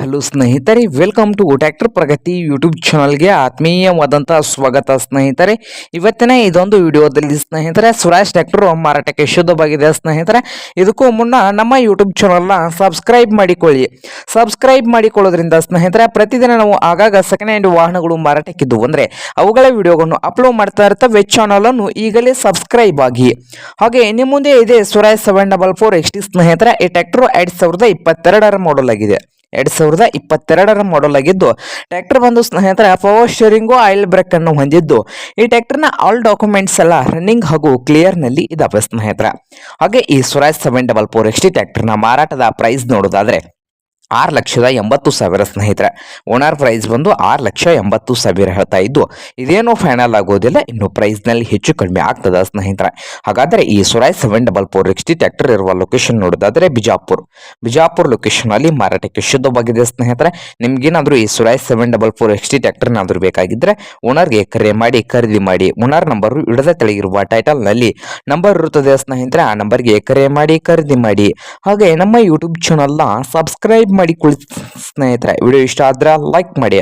Hello ಸ್ನೇಹಿತರೆ welcome to tractor Pragati YouTube ಚಾನಲ್ಗೆ ಆತ್ಮೀಯವಾದಂಥ ಸ್ವಾಗತ ಸ್ನೇಹಿತರೆ. ಇವತ್ತಿನ ಇದೊಂದು ವಿಡಿಯೋದಲ್ಲಿ ಸ್ನೇಹಿತರೆ ಸ್ವರಾಜ್ ಟ್ರ್ಯಾಕ್ಟರ್ ಮಾರಾಟಕ್ಕೆ ಶುದ್ಧವಾಗಿದೆ ಸ್ನೇಹಿತರೆ. ಇದಕ್ಕೂ ಮುನ್ನ ನಮ್ಮ ಯೂಟ್ಯೂಬ್ ಚಾನಲ್ನ ಸಬ್ಸ್ಕ್ರೈಬ್ ಮಾಡಿಕೊಳ್ಳಿ. ಸಬ್ಸ್ಕ್ರೈಬ್ ಮಾಡಿಕೊಳ್ಳೋದ್ರಿಂದ ಸ್ನೇಹಿತರೆ, ಪ್ರತಿದಿನ ನಾವು ಆಗಾಗ ಸೆಕೆಂಡ್ ಹ್ಯಾಂಡ್ ವಾಹನಗಳು ಮಾರಾಟಕ್ಕಿದ್ದು ಅಂದರೆ ಅವುಗಳ ವಿಡಿಯೋಗಳನ್ನು ಅಪ್ಲೋಡ್ ಮಾಡ್ತಾ ಇರ್ತವೆ ಚಾನಲನ್ನು ಈಗಲೇ ಸಬ್ಸ್ಕ್ರೈಬ್ ಆಗಿ. ಹಾಗೆ ನಿಮ್ಮ ಮುಂದೆ ಇದೆ Swaraj seven double four X T ಸ್ನೇಹಿತರೆ, ಈ ಟ್ರ್ಯಾಕ್ಟರ್ ಎರಡು ಸಾವಿರದ ಇಪ್ಪತ್ತೆರಡರ ಮಾಡಲ್ ಆಗಿದೆ. ಎರಡು ಸಾವಿರದ ಇಪ್ಪತ್ತೆರಡರ ಮಾಡಲ್ ಆಗಿದ್ದು ಟ್ರ್ಯಾಕ್ಟರ್ ಬಂದು ಸ್ನೇಹಿತರ ಪವರ್ ಶೇರಿಂಗು ಆಯಿಲ್ ಬ್ರೇಕ್ ಅನ್ನು ಹೊಂದಿದ್ದು. ಈ ಟ್ರ್ಯಾಕ್ಟರ್ನ ಆಲ್ ಡಾಕ್ಯುಮೆಂಟ್ಸ್ ಎಲ್ಲ ರನ್ನಿಂಗ್ ಹಾಗೂ ಕ್ಲಿಯರ್ನಲ್ಲಿ ಇದಾವೆ ಸ್ನೇಹಿತರ. ಹಾಗೆ ಈ Swaraj seven double four XT ಟ್ರ್ಯಾಕ್ಟರ್ನ ಮಾರಾಟದ ಪ್ರೈಸ್ ನೋಡೋದಾದ್ರೆ ಆರು ಲಕ್ಷದ ಎಂಬತ್ತು ಸಾವಿರ ಸ್ನೇಹಿತರೆ. ಓನರ್ ಪ್ರೈಸ್ ಬಂದು ಆರು ಲಕ್ಷ ಎಂಬತ್ತು ಸಾವಿರ ಹೇಳ್ತಾ ಇದ್ದು, ಇದೇನೋ ಫೈನಲ್ ಆಗೋದಿಲ್ಲ, ಇನ್ನು ಪ್ರೈಸ್ನಲ್ಲಿ ಹೆಚ್ಚು ಕಡಿಮೆ ಆಗ್ತದ ಸ್ನೇಹಿತರೆ. ಹಾಗಾದರೆ ಈ Swaraj seven double four XT tractor ಇರುವ ಲೊಕೇಶನ್ ನೋಡೋದಾದ್ರೆ ಬಿಜಾಪುರ್. ಬಿಜಾಪುರ್ ಲೊಕೇಶನಲ್ಲಿ ಮಾರಾಟಕ್ಕೆ ಶುದ್ಧವಾಗಿದೆ ಸ್ನೇಹಿತರೆ. ನಿಮಗೇನಾದರೂ ಈ Swaraj seven double four XT T ಬೇಕಾಗಿದ್ದರೆ ಓನರ್ಗೆ ಕರೆ ಮಾಡಿ, ಖರೀದಿ ಮಾಡಿ ಓನರ್ ನಂಬರ್ ಇಡದ ತೆಳಗಿರುವ ಟೈಟಲ್ನಲ್ಲಿ ನಂಬರ್ ಇರುತ್ತದೆ ಸ್ನೇಹಿತರೆ. ಆ ನಂಬರ್ಗೆ ಕರೆ ಮಾಡಿ, ಖರೀದಿ ಮಾಡಿ. ಹಾಗೆ ನಮ್ಮ ಯೂಟ್ಯೂಬ್ ಚಾನಲ್ನ ಸಬ್ಸ್ಕ್ರೈಬ್ ಮಾಡಿಕೊಳ್ಳಿ ಸ್ನೇಹಿತರೆ ವಿಡಿಯೋ ಇಷ್ಟ ಆದ್ರೆ ಲೈಕ್ ಮಾಡಿ.